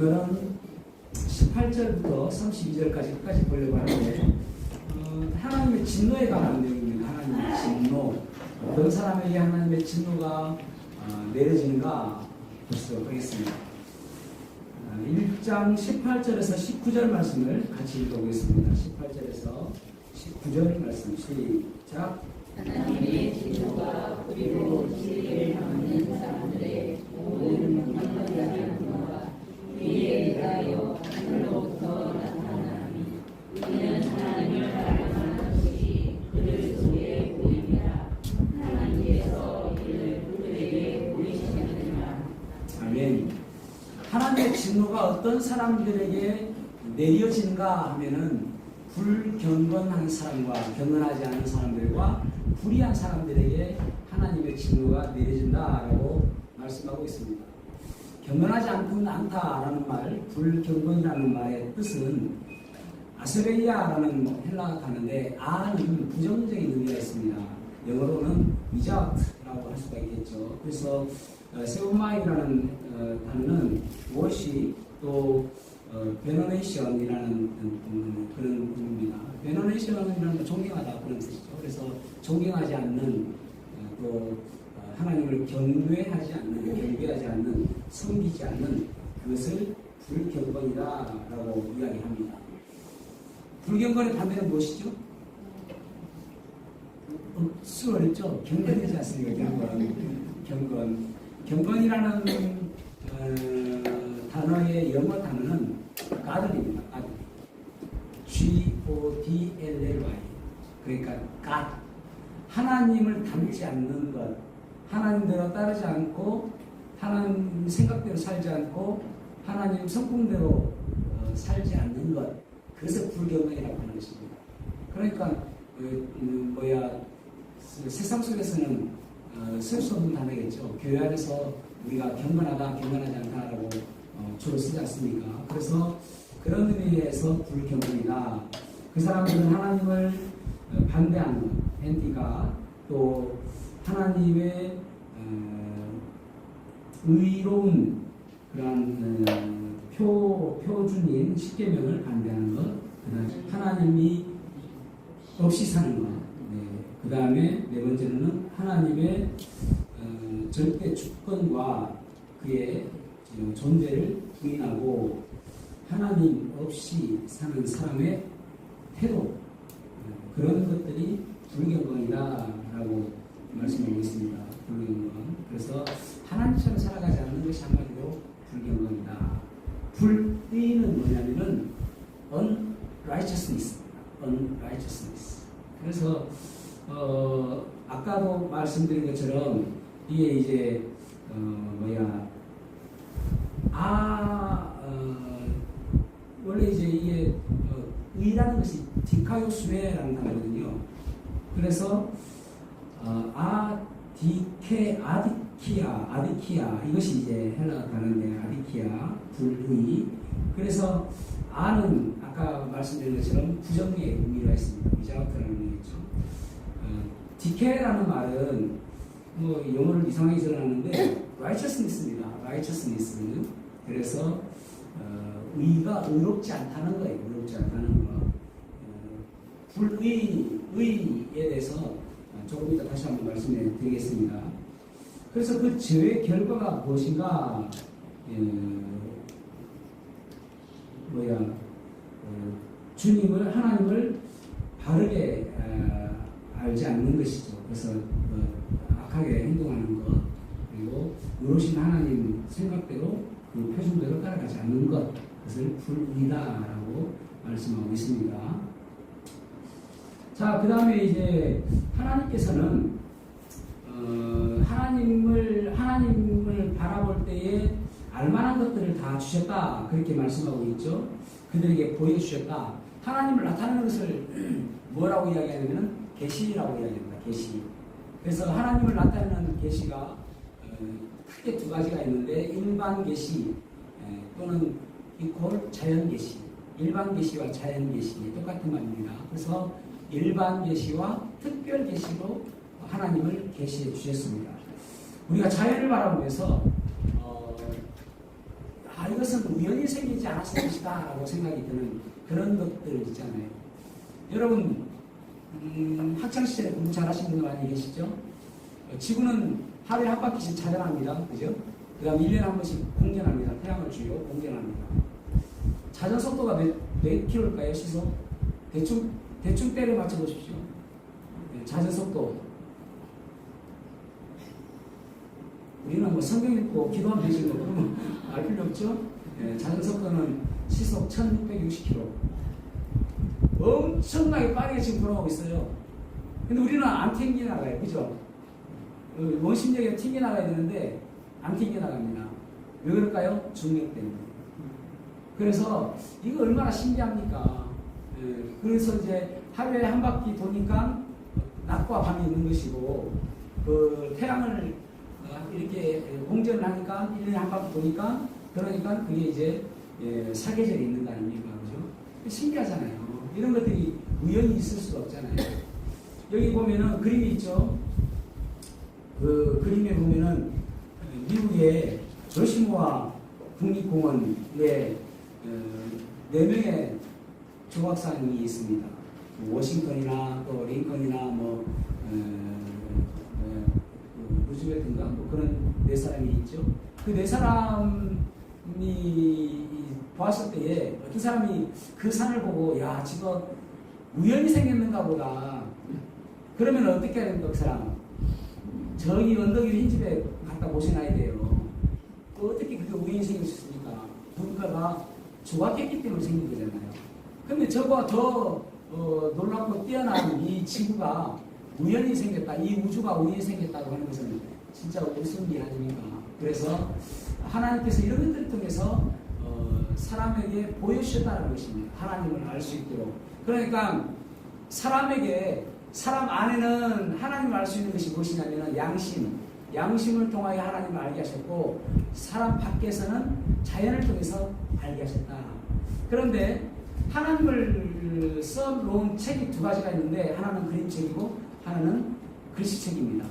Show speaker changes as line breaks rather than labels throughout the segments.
그런 18절부터 32절까지 끝까지 보려고 하는데 어, 하나님의 진노에 관한 내용입니다. 하나님의 진노. 어떤 사람에게 하나님의 진노가 어, 내려지는가 보시도록 하겠습니다. 어, 1장 18절에서 19절 말씀을 같이 읽어보겠습니다. 18절에서 19절 말씀 시작.
하나님의 진노가 우리로 진리를 받는 사람들의 모든 경건하는 것과 위에 대하여 하늘로부터 나타나니 우리는 하나님을 닮은 것이 그들 속에 보입니다. 하나님께서 이를 그들에게 보이시느니라.
아멘. 하나님의 진노가 어떤 사람들에게 내려지는가 하면은 불경건한 사람과 경건하지 않은 사람들과 불의한 사람들에게 하나님의 진노가 내려진다라고 말씀하고 있습니다. 경건하지 않고 않다라는 말, 불경건이라는 말의 뜻은 아스레이아라는 헬라 단어인데 아는 부정적인 의미가 있습니다. 영어로는 without라고 할 수가 있겠죠. 그래서 어, 세우마이라는 어, 단어는 무엇이 또 어, 베너네이션이라는 음, 그런 의미입니다. 베너네이션이라는 건 존경하다 그런 뜻이죠. 그래서 존경하지 않는 어, 또 어, 하나님을 경외하지 않는 경배하지 않는 섬기지 않는 그것을 불경건이다라고 이야기합니다. 불경건의 반대는 무엇이죠? 어, 수월했죠? 경건이지 않습니까? 경건. 경건. 경건이라는 어, 단어의 영어 단어는 가들입니다. 가들. G-O-D-L-L-Y. 그러니까 God. 하나님을 닮지 않는 것. 하나님대로 따르지 않고 하나님 생각대로 살지 않고 하나님 성품대로 어, 살지 않는 것. 그래서 불경건이라고 하는 것입니다. 그러니까 그, 음, 뭐야 세상 속에서는 어, 쓸수 없는 단어겠죠. 교회 안에서 우리가 경건하다, 경건하지 않다라고 어, 주로 쓰지 않습니까? 그래서 그런 의미에서 불경건이다. 그 사람들은 하나님을 어, 반대하는 앤티가 또 하나님의 어, 의로운 그러한 어, 표, 표준인 십계명을 반대하는 것, 그다음 하나님이 없이 사는 것, 네. 그 다음에 네 번째로는 하나님의 어, 절대 주권과 그의 어, 존재를 부인하고 하나님 없이 사는 사람의 태도 어, 그런 것들이 불경건이다라고 말씀하고 있습니다. 불경건. 그래서 하나님처럼 살아가지 않는 것이 한마디로 불경건이다. 불의는 뭐냐면은 unrighteousness, unrighteousness. 그래서 어, 아까도 말씀드린 것처럼 이게 이제 어, 뭐야 아 어, 원래 이제 이게 어, 의라는 것이 디카요스웨라는 단어거든요. 그래서 어, 아 디케 아디키아 아디키아 이것이 이제 헬라 단어인데 아디키아 불의 그래서 아는 아까 말씀드린 것처럼 부정의 의미가 있습니다. 위자우트라는 의미겠죠. 어, 디케라는 말은 뭐 영어를 이상하게 써놨는데 righteousness입니다. righteousness. 그래서 어, 의가 의롭지 않다는 거예요. 의롭지 않다는 거. 어, 불의 의에 대해서 조금 이따 다시 한번 말씀해 드리겠습니다. 그래서 그 죄의 결과가 무엇인가? 예, 뭐야 어, 주님을 하나님을 바르게 어, 알지 않는 것이죠. 그래서 어, 악하게 행동하는 것 그리고 의로신 하나님 생각대로 그 표준대로 따라가지 않는 것 그것을 불의다라고 말씀하고 있습니다. 자, 그 다음에 이제 하나님께서는 어, 하나님을 하나님을 바라볼 때에 알만한 것들을 다 주셨다 그렇게 말씀하고 있죠. 그들에게 보여주셨다. 하나님을 나타내는 것을 뭐라고 이야기하냐면 계시라고 이야기합니다. 계시. 그래서 하나님을 나타내는 계시가 어, 크게 두 가지가 있는데 일반 계시 또는 이퀄 자연 계시. 일반 계시와 자연 계시 똑같은 말입니다. 그래서 일반 계시와 특별 계시로 하나님을 계시해 주셨습니다. 우리가 자연을 바라보면서 어, 아 이것은 우연히 생기지 않았을 것이다라고 생각이 드는 그런 것들 있잖아요. 여러분 음, 학창 시절에 공부 잘하시는 분들 많이 계시죠? 어, 지구는 하루에 한 바퀴씩 자전합니다. 그죠? 그 다음 1년에 한 번씩 공전합니다. 태양을 주요 공전합니다. 자전 속도가 몇, 몇 킬로일까요? 시속? 대충, 대충 때려 맞춰 보십시오. 네, 자전 속도. 우리는 뭐 성경 읽고 기도하면 되지 뭐 그러면 알 필요 없죠? 네, 자전 속도는 시속 1660km. 엄청나게 빠르게 지금 돌아가고 있어요. 근데 우리는 안 튕겨 나가요. 그죠? 어, 원심력에 튕겨 나가야 되는데 안 튕겨 나갑니다. 왜 그럴까요? 중력 때문에. 그래서 이거 얼마나 신기합니까? 예, 그래서 이제 하루에 한 바퀴 도니까 낮과 밤이 있는 것이고 그 태양을 어, 이렇게 공전을 하니까 1년에 한 바퀴 도니까 그러니까 그게 이제 예, 사계절이 있는 거 아닙니까? 그죠? 신기하잖아요. 이런 것들이 우연히 있을 수가 없잖아요. 여기 보면은 그림이 있죠. 그 그림에 보면은 미국의 조시모아 국립공원에 어, 네 명의 조각상이 있습니다. 그 워싱턴이나 또 링컨이나 뭐 어, 어, 그 루즈벨트인가 뭐 그런 네 사람이 있죠. 그 네 사람이 보았을 때에 어떤 사람이 그 산을 보고 야 지금 우연히 생겼는가 보다. 그러면 어떻게 해야 됩니까 그 사람? 저기 언덕 위에 흰집에 갖다 모셔놔야 돼요. 또 어떻게 그게 우연히 생길 수 있습니까? 뭔가가 조각했기 때문에 생긴 거잖아요. 근데 저거와 더 어, 놀랍고 뛰어난 이 지구가 우연히 생겼다, 이 우주가 우연히 생겼다고 하는 것은 진짜 무슨 일 아닙니까? 그래서 하나님께서 이런 것들을 통해서 어, 사람에게 보여주셨다는 것입니다. 하나님을 알 수 있도록. 그러니까 사람에게 사람 안에는 하나님을 알 수 있는 것이 무엇이냐면 양심, 양심을 통하여 하나님을 알게 하셨고 사람 밖에서는 자연을 통해서 알게 하셨다. 그런데 하나님을 써놓은 책이 두 가지가 있는데 하나는 그림책이고 하나는 글씨책입니다.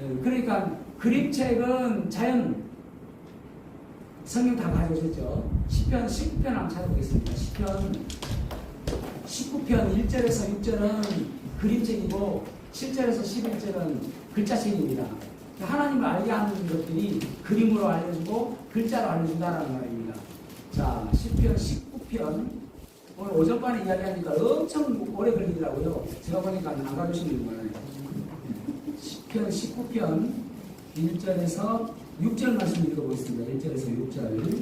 에, 그러니까 그림책은 자연 성경 다 가져오셨죠. 10편, 19편 한번 찾아보겠습니다. 10편 19편 1절에서 6절은 그림책이고 7절에서 11절은 글자책입니다. 하나님을 알게 하는 것들이 그림으로 알려주고 글자로 알려준다는 말입니다. 자, 10편, 19편 오늘 오전반에 이야기하니까 엄청 오래 걸리더라고요. 제가 보니까 안 가주시는 거예요. 10편, 19편 1절에서 6절 말씀 읽어보겠습니다. 1절에서 6절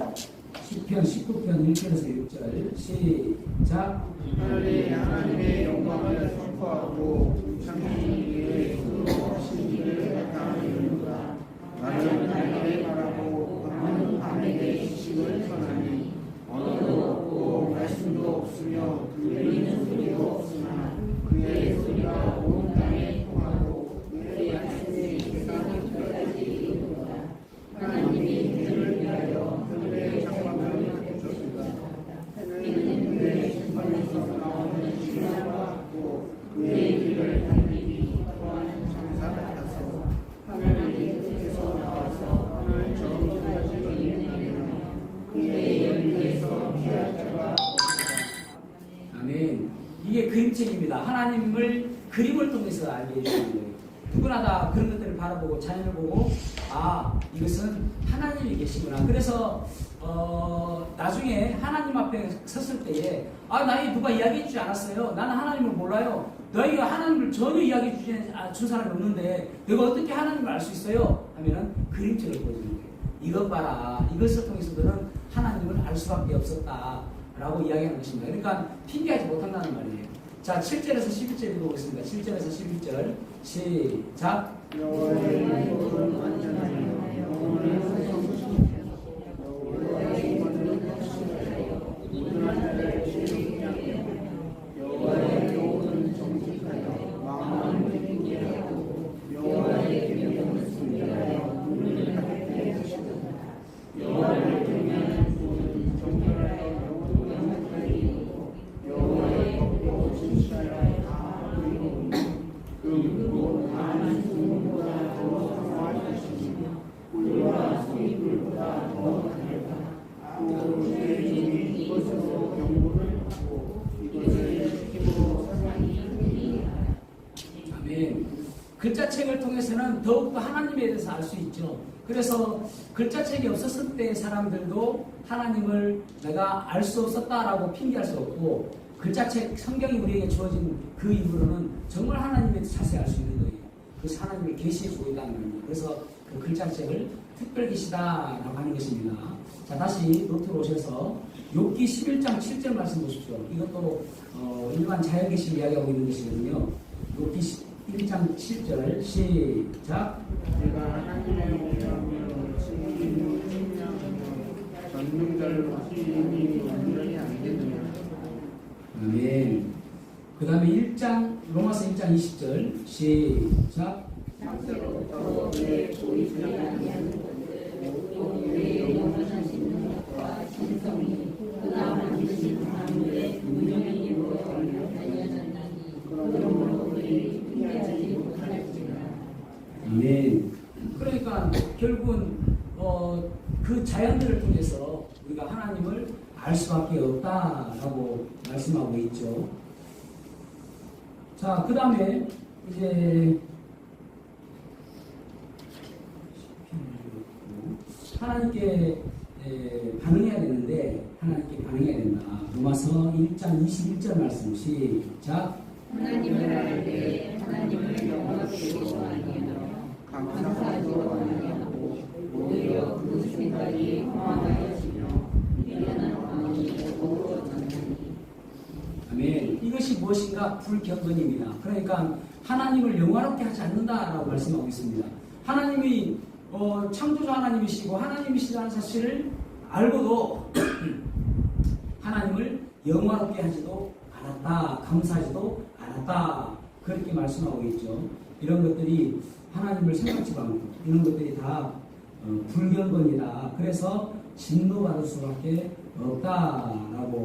10편, 19편 1절에서 6절 시작
하늘의 하나님의 영광을 선포하고 창조주의 수고하신 일을 나타내는가 나는 하나님을 바라고 밤은 밤에게 지식을 전하니 언어도 하나님을
그림을 통해서 알게 해주는 거예요. 누구나 다 그런 것들을 바라보고 자연을 보고 아 이것은 하나님이 계시구나. 그래서 어, 나중에 하나님 앞에 섰을 때에 아 나에게 누가 이야기해 주지 않았어요. 나는 하나님을 몰라요. 너희가 하나님을 전혀 이야기해 주지 아, 준 사람이 없는데 내가 어떻게 하나님을 알 수 있어요? 하면은 그림책을 보여주는 거예요. 이것 봐라. 이것을 통해서 너는 하나님을 알 수밖에 없었다. 라고 이야기하는 것입니다. 그러니까 핑계하지 못한다는 말이에요. 자, 7절에서 11절 읽어보겠습니다. 7절에서 11절. 시작. 글자책을 통해서는 더욱더 하나님에 대해서 알 수 있죠. 그래서 글자책이 없었을 때 사람들도 하나님을 내가 알 수 없었다라고 핑계할 수 없고 글자책 성경이 우리에게 주어진 그 이후로는 정말 하나님에 대해서 자세히 알 수 있는 거예요. 그래서 하나님을 계시해 주고 있다는 거예요. 그래서 그 글자책을 특별 계시다라고 하는 것입니다. 자 다시 노트로 오셔서 욥기 11장 7절 말씀 보십시오. 이것도 어, 일반 자연 계시를 이야기하고 있는 것이거든요. 욥기 1장 7절 시작.
내가 하나님의 공양으로 지키는 생명하며 전능자를 지킴이 완전히 안 되느냐
아멘. 그 다음에 1장 로마서 1장 20절 시작.
상태로부터 내 보이지 아니하는 것들 또내 영원하신 능력과 신성이 그가 만드신 만물의 분명히 보여 알려졌나니 그러므로 우리 피하지 못할지라
아멘 그러니까 결국은 어, 그 자연들을 통해서 우리가 하나님을 알 수밖에 없다라고 말씀하고 있죠 자 그 다음에 이제 하나님께 에, 반응해야 되는데 하나님께 반응해야 된다. 로마서 1장 21절 말씀 시작.
하나님을 알되 하나님을 영원하게 아니하며
이것이 무엇인가 불경건입니다. 그러니까 하나님을 영화롭게 하지 않는다라고 말씀하고 있습니다. 하나님이 어, 창조주 하나님이시고 하나님이시라는 사실을 알고도 하나님을 영화롭게 하지도 않았다. 감사하지도 않았다. 그렇게 말씀하고 있죠. 이런 것들이 하나님을 생각지도 않고 이런 것들이 다 어, 불경건이다. 그래서 진노받을 수밖에 없다라고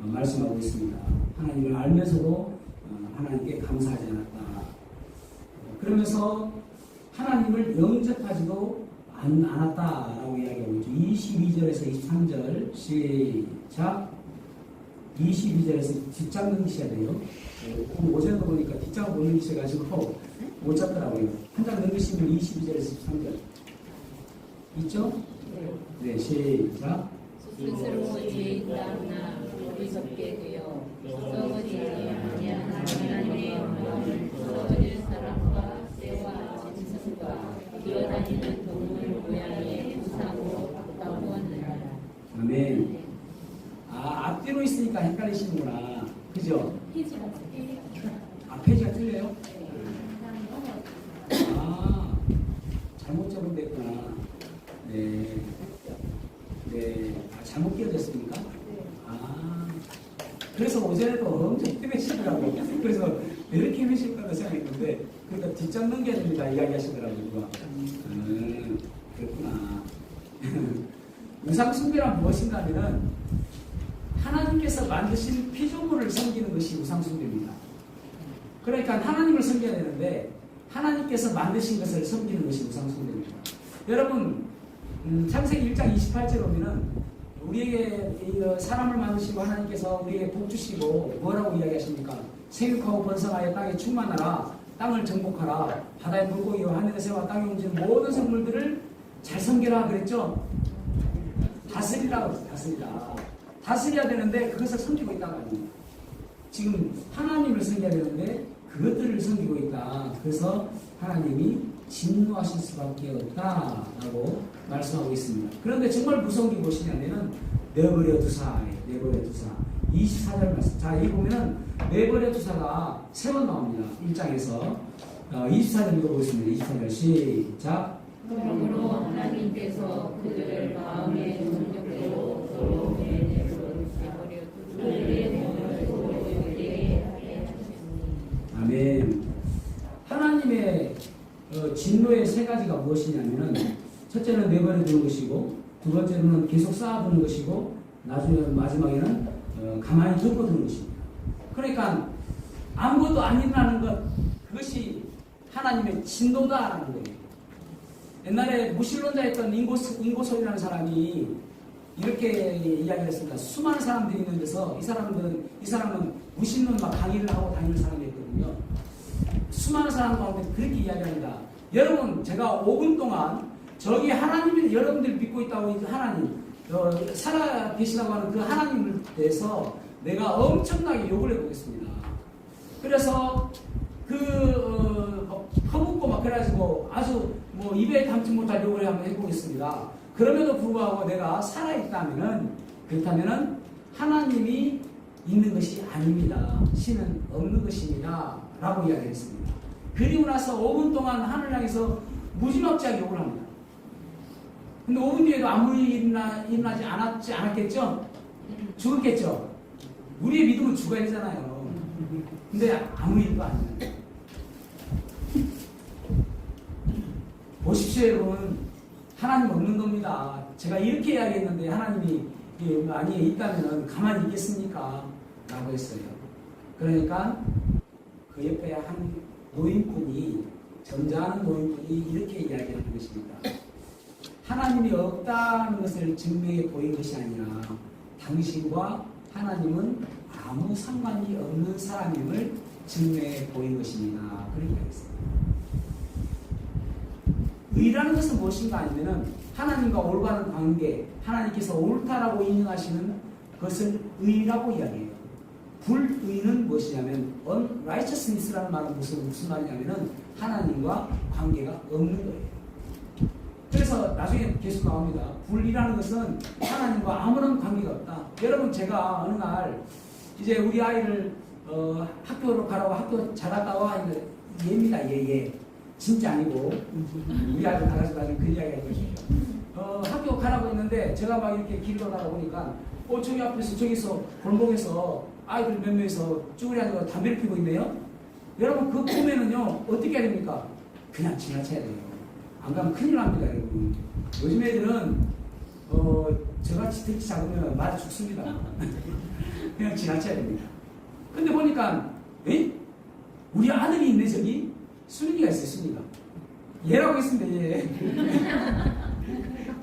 어, 말씀하고 있습니다. 하나님을 알면서도 어, 하나님께 감사하지 않았다. 어, 그러면서 하나님을 영접하지도 않, 않았다라고 이야기하고 있죠. 22절에서 23절 시작. 22절에서 뒷장 넘기셔야 돼요. 어, 오전도 보니까 뒷장을 못 넘기셔가지고 못 잡더라고요. 한 장 넘기시면 22절에서 23절. 있죠? 네, 시작.
스스로지 않나 어리석게 되어 썩어지지 아니한 하나님의 영광을 썩어질 사람과 새와 짐승과 기어다니는 동물 모양의 우상으로 바꾸었느니라
아멘. 아, 앞뒤로 있으니까 헷갈리시는구나. 그죠? 아, 페이지가 틀려요? 아, 잘못 적은됐구나. 네. 네. 아, 잘못 끼어졌습니까? 아. 그래서 어제도 엄청 뜨매시더라고요. 그래서 왜 이렇게 헤매실까 생각했는데, 그러니까 뒷장 넘겨야 됩니다. 이야기하시더라고요. 음, 그렇구나. 우상숭배란 무엇인가 하면은, 하나님께서 만드신 피조물을 섬기는 것이 우상숭배입니다. 그러니까 하나님을 섬겨야 되는데 하나님께서 만드신 것을 섬기는 것이 우상숭배입니다. 여러분 음, 창세기 1장 28절 보면은 우리에게 이, 어, 사람을 만드시고 하나님께서 우리에게 복 주시고 뭐라고 이야기하십니까? 생육하고 번성하여 땅에 충만하라 땅을 정복하라 바다의 물고기와 하늘의 새와 땅에 움직이는 모든 생물들을 잘 섬기라 그랬죠? 다스리라 그랬어요. 다스리라 다스려야 되는데 그것을 섬기고 있다가 아니에요. 지금 하나님을 섬겨야 되는데 그것들을 섬기고 있다. 그래서 하나님이 진노하실 수밖에 없다라고 말씀하고 있습니다. 그런데 정말 무서운 게 무엇이냐면은 내버려 두사, 내버려 두사. 24절 말씀. 자, 여기 보면은 내버려 두사가 세 번 나옵니다. 1장에서. 어, 24절 읽어보겠습니다. 24절 시작.
그러므로 하나님께서 그들을 마음의 능력대로 서로 내버려 두고 그들의 몸을 서로 유리하게 하셨으니
아멘. 하나님의 어, 진노의 세 가지가 무엇이냐면은 첫째는 내버려 두는 것이고 두 번째로는 계속 쌓아두는 것이고 나중에 마지막에는 어, 가만히 덮어두는 것입니다. 그러니까 아무것도 안 일어나는 것 그것이 하나님의 진노다라는 거예요. 옛날에 무신론자였던 인고스, 인고솔이라는 사람이 이렇게 이야기를 했습니다. 수많은 사람들이 있는 데서 이 사람들은 이 사람은 무신론 막 강의를 하고 다니는 사람이었거든요. 수많은 사람 가운데 그렇게 이야기합니다. 여러분 제가 5분 동안 저기 하나님을 여러분들 믿고 있다고 이 하나님 어, 살아 계시다고 하는 그 하나님을 대해서 내가 엄청나게 욕을 해보겠습니다. 그래서 그 어, 허묻고 막 그래가지고 아주 뭐 입에 담지 못할 욕을 한번 해보겠습니다. 그럼에도 불구하고 내가 살아있다면은 그렇다면은 하나님이 있는 것이 아닙니다. 신은 없는 것입니다. 라고 이야기했습니다. 그리고 나서 5분 동안 하늘 향해서 무지막지하게 욕을 합니다. 근데 5분 뒤에도 아무 일 일어나, 일어나지 않았지 않았겠죠? 죽었겠죠? 우리의 믿음은 죽어야 되잖아요. 근데 아무 일도 아니에요. 보십시오, 여러분. 하나님 없는 겁니다. 제가 이렇게 이야기했는데 하나님이 예, 만약에 있다면 가만히 있겠습니까? 라고 했어요. 그러니까 그 옆에 한 노인분이 전자하는 노인분이 이렇게 이야기하는 것입니다. 하나님이 없다는 것을 증명해 보인 것이 아니라 당신과 하나님은 아무 상관이 없는 사람임을 증명해 보인 것입니다. 그렇게 하겠습니다. 의라는 것은 무엇인가 하면은 하나님과 올바른 관계, 하나님께서 옳다라고 인정하시는 것을 의라고 이야기해요. 불의는 무엇이냐면 unrighteousness라는 말은 무슨 무슨 말이냐면은 하나님과 관계가 없는 거예요. 그래서 나중에 계속 나옵니다. 불이라는 것은 하나님과 아무런 관계가 없다. 여러분 제가 어느 날 이제 우리 아이를 어, 학교로 가라고 학교 잘 갔다 와 했는데 얘입니다 얘 얘. 진짜 아니고 우리 아들 나가서 나중에 그 이야기 하는 것이죠. 어, 학교 가라고 했는데 제가 막 이렇게 길로 가다 보니까 어 저기 앞에서 저기서 골목에서 아이들 몇 명이서 쭈그리 앉아서 담배를 피고 있네요. 여러분 그 보면은요 어떻게 해야 됩니까? 그냥 지나쳐야 돼요. 안 가면 큰일 납니다, 여러분. 요즘 애들은 어 저같이 택지 잡으면 맞아 죽습니다. 그냥 지나쳐야 됩니다. 근데 보니까 에? 우리 아들이 있네 저기 순이가 있어요 순이가 얘라고 있습니다 얘.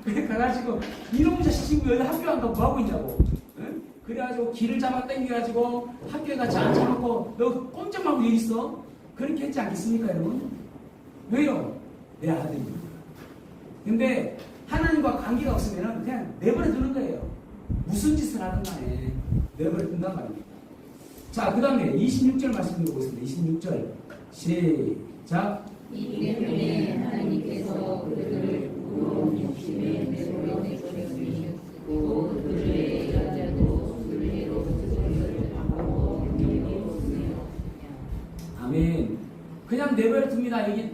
그래 가가지고 이놈 자식 친구 여기 학교 안 가고 뭐 하고 있냐고. 응? 그래가지고 길을 잡아 당겨가지고 학교에 같이 앉혀놓고 너 꼼짝하고 여기 있어? 그렇게 했지 않겠습니까 여러분? 왜요 내 아들입니다. 근데 하나님과 관계가 없으면 그냥 내버려 두는 거예요. 무슨 짓을 하든 간에 내버려 둔단 말입니다. 자, 그 다음에 26절 말씀 읽어보겠습니다. 26절. 시작.
이 때문에 하나님께서 그들을 부러운 욕심에 내버려 두시고 그들의 여자도 순리로 스스로를 하고 명령하며
아멘. 그냥 내버려 둡니다. 이게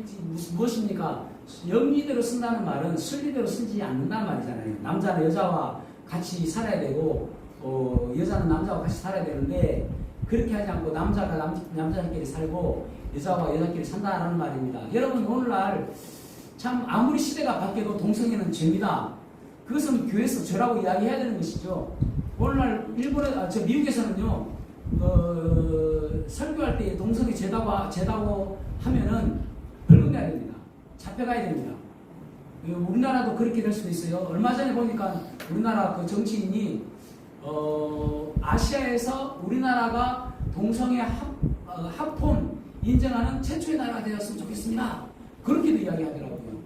무엇입니까? 영리대로 쓴다는 말은 순리대로 쓰지 않는다는 말이잖아요. 남자는 여자와 같이 살아야 되고, 어, 여자는 남자와 같이 살아야 되는데, 그렇게 하지 않고 남자가 남, 남자끼리 살고, 여자와 여자끼리 산다는 말입니다. 여러분, 오늘날 참 아무리 시대가 바뀌어도 동성애는 죄입니다. 그것은 교회에서 죄라고 이야기해야 되는 것이죠. 오늘날 일본에, 아, 저 미국에서는요, 어, 설교할 때 동성애 죄다고, 죄다고 하면은 벌금 내야 됩니다. 잡혀가야 됩니다. 어, 우리나라도 그렇게 될 수도 있어요. 얼마 전에 보니까 우리나라 그 정치인이 어, 아시아에서 우리나라가 동성애 합, 어, 합혼 인정하는 최초의 나라가 되었으면 좋겠습니다. 그렇게도 이야기하더라고요.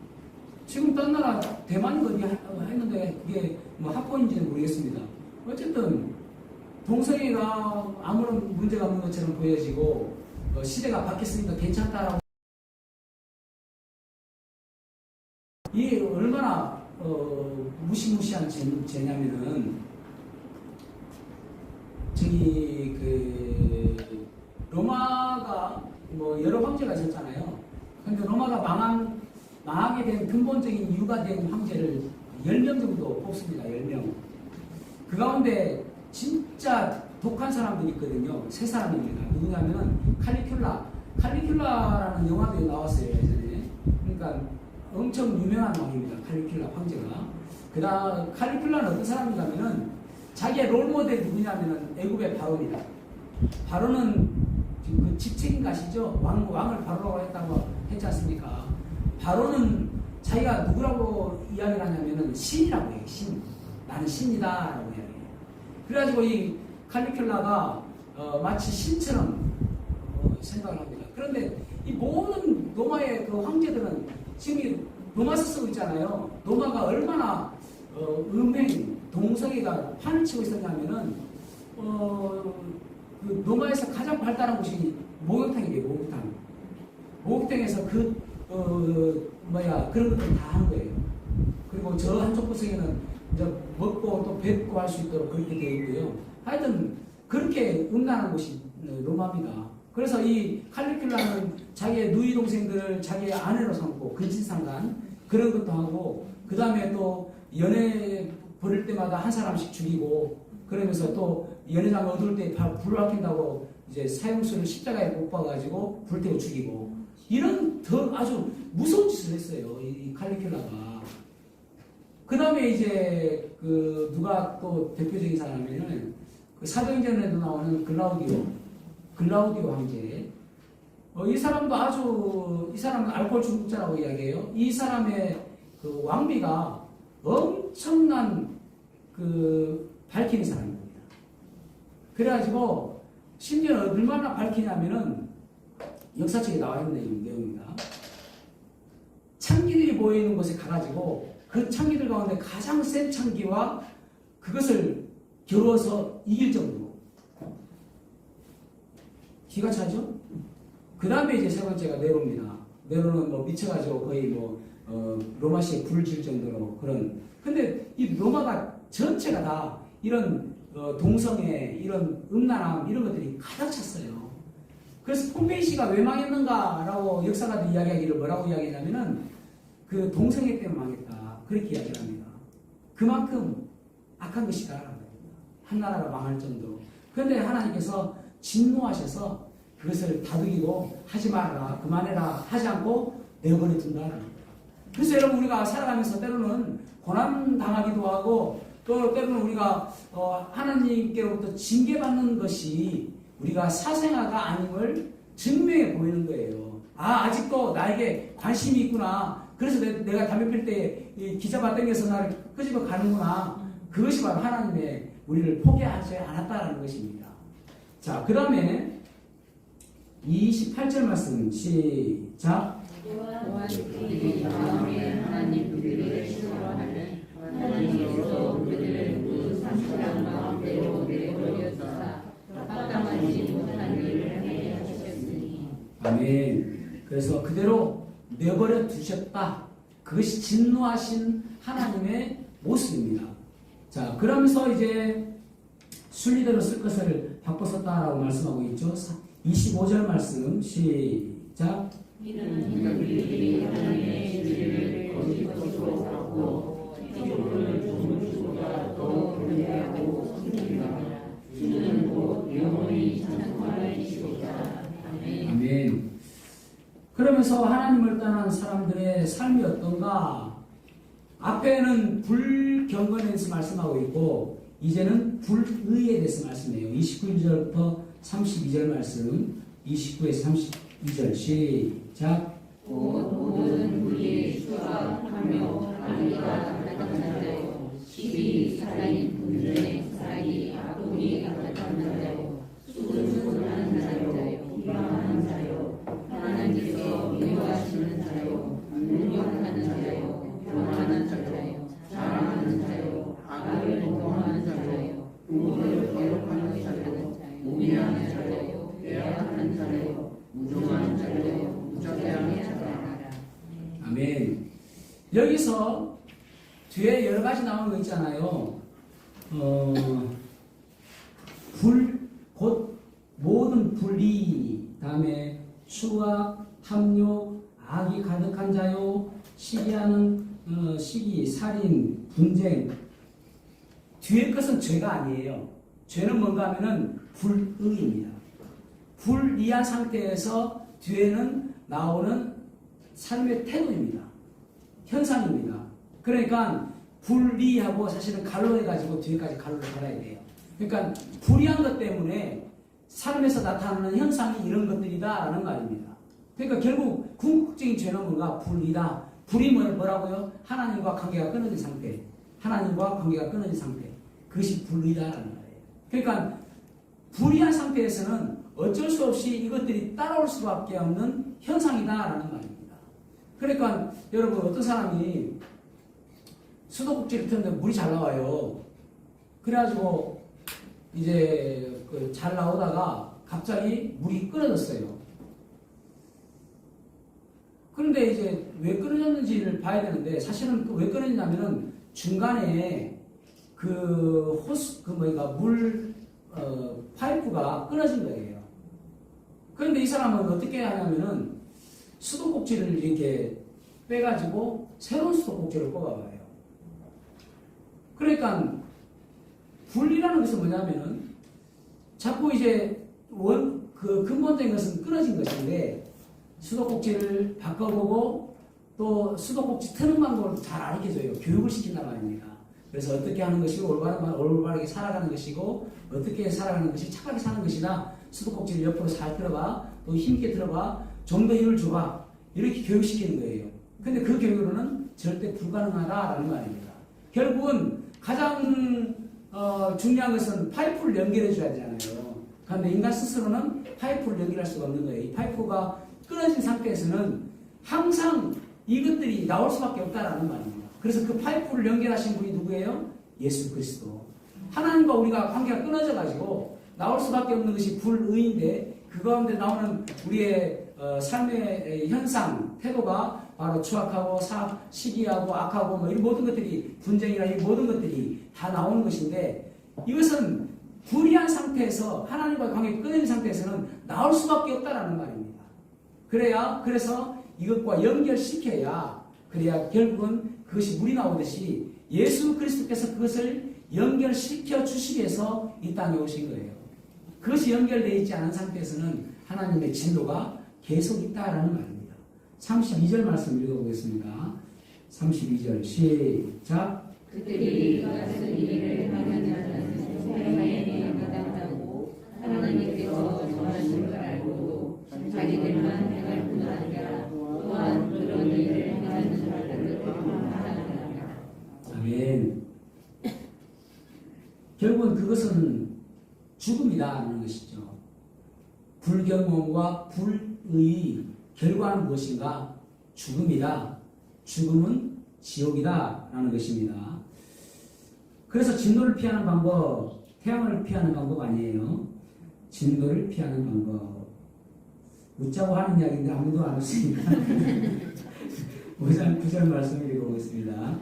지금 딴 나라 어, 했는데 그게 뭐 합혼인지는 모르겠습니다. 어쨌든 동성애가 아무런 문제가 없는 것처럼 보여지고 어, 시대가 바뀌었으니까 괜찮다라고 이게 얼마나 어, 무시무시한 죄, 죄냐면은 저기 그 뭐 여러 황제가 있었잖아요. 근데 로마가 망한 망하게 된 근본적인 이유가 된 황제를 10명 정도 뽑습니다. 10명. 그 가운데 진짜 독한 사람들이 있거든요. 세 사람입니다. 누구냐면은 칼리큘라. 칼리큘라라는 영화도 나왔어요. 예전에. 그러니까 엄청 유명한 왕입니다. 칼리큘라 황제가. 그다음 칼리큘라는 어떤 사람이냐면은 자기의 롤모델 누구냐면은 애굽의 바로입니다. 바로는 지금 그 집책인 가시죠? 왕, 왕을 바로라고 했다고 했지 않습니까? 바로는 자기가 누구라고 이야기를 하냐면은 신이라고 해요. 신. 나는 신이다 라고 이야기해요. 그래가지고 이 칼리큘라가 어, 마치 신처럼 어, 생각을 합니다. 그런데 이 모든 로마의 그 황제들은 지금 이 로마서 쓰고 있잖아요. 로마가 얼마나 어, 음행, 동성애가 판을 치고 있었냐면은 어, 그 로마에서 가장 발달한 곳이 목욕탕이에요. 목욕탕. 목욕탕에서 그 어, 뭐야 그런 것들 다한 거예요. 그리고 저 한쪽 구석에는 이제 먹고 또 뱉고 할 수 있도록 그렇게 되어 있고요. 하여튼 그렇게 음란한 곳이 어, 로마입니다. 그래서 이 칼리큘라는 자기의 누이 동생들을 자기의 아내로 삼고 근친상간 그런 것도 하고 그 다음에 또 연애 부를 때마다 한 사람씩 죽이고 그러면서 또 연회장 어두울 때불 밝힌다고 이제 사형수를 십자가에 못 박아가지고 불태워 죽이고. 이런 더 아주 무서운 짓을 했어요 이 칼리큘라가. 그 다음에 이제 그 누가 또 대표적인 사람이면 그 사도행전에도 나오는 글라우디오 글라우디오 황제. 어, 이 사람도 아주 이 사람은 알코올 중독자라고 이야기해요. 이 사람의 그 왕비가 엄청난 그 밝히는 사람입니다. 그래가지고 심지어 얼마나 밝히냐면은 역사책에 나와 있는 내용입니다. 창기들이 보이는 곳에 가가지고 그 창기들 가운데 가장 센 창기와 그것을 겨루어서 이길 정도로 기가 차죠? 그 다음에 이제 세 번째가 네로입니다. 네로는 뭐 미쳐가지고 거의 뭐 어, 로마시에 불을 질 정도로 그런 근데 이 로마가 전체가 다 이런 어, 동성애 이런 음란함 이런 것들이 가득 찼어요. 그래서 폼페이시가 왜 망했는가라고 역사가들 이야기하기를 뭐라고 이야기하냐면은 그 동성애 때문에 망했다 그렇게 이야기를 합니다. 그만큼 악한 것이다라는 겁니다. 한 나라가 망할 정도로. 그런데 하나님께서 진노하셔서 그것을 다독이고 하지 말아라 그만해라 하지 않고 내버려 둔다는 겁니다. 그래서 여러분 우리가 살아가면서 때로는 고난 당하기도 하고 또 때로는 우리가 어, 하나님께로부터 징계받는 것이 우리가 사생아가 아님을 증명해 보이는 거예요. 아 아직도 나에게 관심이 있구나. 그래서 내, 가 담배 필때 기자바 땡겨서 나를 끄집어 가는구나. 그것이 바로 하나님의 우리를 포기하지 않았다라는 것입니다. 자, 그 다음에 28절 말씀 시작. 아멘. 그래서 그대로 내버려 두셨다. 그것이 진노하신 하나님의 모습입니다. 자, 그러면서 이제 순리대로 쓸 것을 바꿔섰다라고 말씀하고 있죠. 25절 말씀 시작.
이는 그들이 하나님의 진리를 거짓 것으로 삼고 피조물을 주보다 더 경배하고 아멘.
그러면서 하나님을 떠난 사람들의 삶이 어떤가? 앞에는 불경건에 대해서 말씀하고 있고, 이제는 불의에 대해서 말씀해요. 29절부터 32절 말씀, 29에서 32절 시작.
곧 모든 무리의 수학하며 관리가
여기서 있잖아요. 어, 불, 곧 모든 불이, 다음에 추악, 탐욕, 악이 가득한 자요, 시기하는, 어, 시기, 살인, 분쟁. 뒤에 것은 죄가 아니에요. 죄는 뭔가 하면은 불의입니다. 불이한 상태에서 뒤에는 나오는 삶의 태도입니다. 현상입니다. 그러니까 불리하고 사실은 갈로 해가지고 뒤에까지 갈로를 달아야 돼요. 그러니까 불이한 것 때문에 삶에서 나타나는 현상이 이런 것들이다라는 말입니다. 그러니까 결국 궁극적인 죄는 뭔가 불이다. 불이 뭐- 뭐라고요? 하나님과 관계가 끊어진 상태. 하나님과 관계가 끊어진 상태. 그것이 불의다라는 거예요. 그러니까 불의한 상태에서는 어쩔 수 없이 이것들이 따라올 수밖에 없는 현상이다라는 말입니다. 그러니까 여러분 어떤 사람이 수도꼭지를 틀는데 물이 잘 나와요. 그래가지고 이제 그 잘 나오다가 갑자기 물이 끊어졌어요. 그런데 이제 왜 끊어졌는지를 봐야 되는데 사실은 그왜 끊어졌냐면은 중간에 그 호스 그 뭐가 물 어, 파이프가 끊어진 거예요. 그런데 이 사람은 어떻게 하냐면은 수도꼭지를 이렇게 빼가지고 새로운 수도꼭지를 뽑아봐요. 그러니까 분리라는 것은 뭐냐면은 자꾸 이제 원, 그 근본적인 것은 끊어진 것인데 수도꼭지를 바꿔보고 또 수도꼭지 트는 방법을 잘 알려줘요. 교육을 시킨단 말입니다. 그래서 어떻게 하는 것이 올바른, 올바르게 살아가는 것이고 어떻게 살아가는 것이 착하게 사는 것이다. 수도꼭지를 옆으로 잘 틀어봐. 또 힘있게 틀어봐. 좀 더 힘을 줘봐. 이렇게 교육시키는 거예요. 근데 그 교육으로는 절대 불가능하다라는 말입니다. 결국은 가장 어, 중요한 것은 파이프를 연결해 줘야 되잖아요. 그런데 인간 스스로는 파이프를 연결할 수가 없는 거예요. 이 파이프가 끊어진 상태에서는 항상 이것들이 나올 수밖에 없다라는 말입니다. 그래서 그 파이프를 연결하신 분이 누구예요? 예수 그리스도. 하나님과 우리가 관계가 끊어져 가지고 나올 수밖에 없는 것이 불의인데 그 가운데 나오는 우리의 어, 삶의 현상, 태도가 바로 추악하고 사, 시기하고 악하고 뭐이 모든 것들이 분쟁이나 이 모든 것들이 다 나오는 것인데 이것은 불의한 상태에서 하나님과 관계 끊어진 상태에서는 나올 수밖에 없다라는 말입니다. 그래야 그래서 이것과 연결시켜야 그래야 결국은 그것이 물이 나오듯이 예수 그리스도께서 그것을 연결시켜 주시기 위해서 이 땅에 오신 거예요. 그것이 연결되어 있지 않은 상태에서는 하나님의 진도가 계속 있다라는 말입니다. 32절 말씀 읽어보겠습니다. 32절 시작.
그들이 같은 일을 하는 자는 사형에 마땅하고 하나님께서 정하신 걸 알고도 자기들만 행할 뿐 아니라 또한 그런 일을 행하는 자들을 하나니라.
아멘. 결국은 그것은 죽음이라는 것이죠. 불경험과 불의 결과는 무엇인가? 죽음이다. 죽음은 지옥이다. 라는 것입니다. 그래서 진노를 피하는 방법, 태양을 피하는 방법 아니에요. 진노를 피하는 방법. 웃자고 하는 이야기인데 아무도 안 웃으니까. 5장 9절 말씀을 읽어보겠습니다.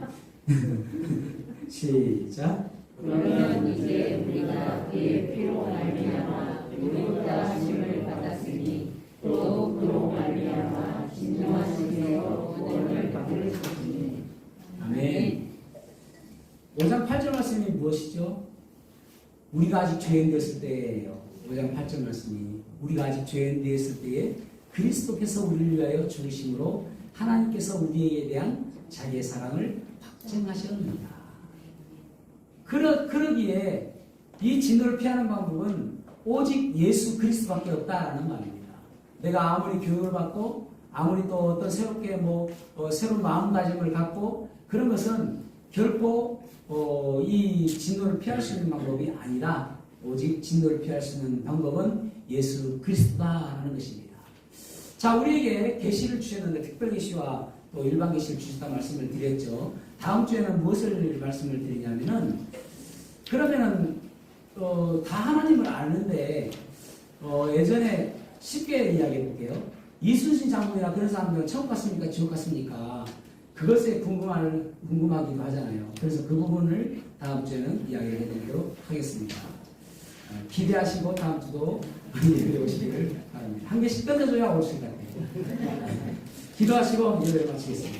시작.
그러면 이제 우리가 그의 피로 말미암아 의롭다 하심을 받았으니 또
아멘. 5장 8절 말씀이 무엇이죠? 우리가 아직 죄인 되었을 때예요. 5장 8절 말씀이 우리가 아직 죄인 되었을 때에 그리스도께서 우리를 위하여 죽으심으로 하나님께서 우리에게 대한 자기의 사랑을 확증하셨느니라. 그러, 그러기에 이 진노를 피하는 방법은 오직 예수 그리스도밖에 없다라는 말입니다. 내가 아무리 교육을 받고 아무리 또 어떤 새롭게 뭐 어, 새로운 마음가짐을 갖고 그런 것은 결코 어, 이 진노를 피할 수 있는 방법이 아니라 오직 진노를 피할 수 있는 방법은 예수 그리스도다라는 것입니다. 자, 우리에게 계시를 주셨는데 특별 계시와 또 일반 계시를 주셨다 말씀을 드렸죠. 다음 주에는 무엇을 말씀을 드리냐면은 그러면은 어, 다 하나님을 아는데 어, 예전에 쉽게 이야기해 볼게요. 이순신 장군이나 그런 사람들은 천국 갔습니까? 지옥 갔습니까? 그것에 궁금할, 궁금하기도 하잖아요. 그래서 그 부분을 다음 주에는 이야기해 드리도록 하겠습니다. 어, 기대하시고 다음 주도 예배해 오시기를 바랍니다. 한 개씩 던져줘야 올 수 있을 것 같아요. 기도하시고 예배를 마치겠습니다.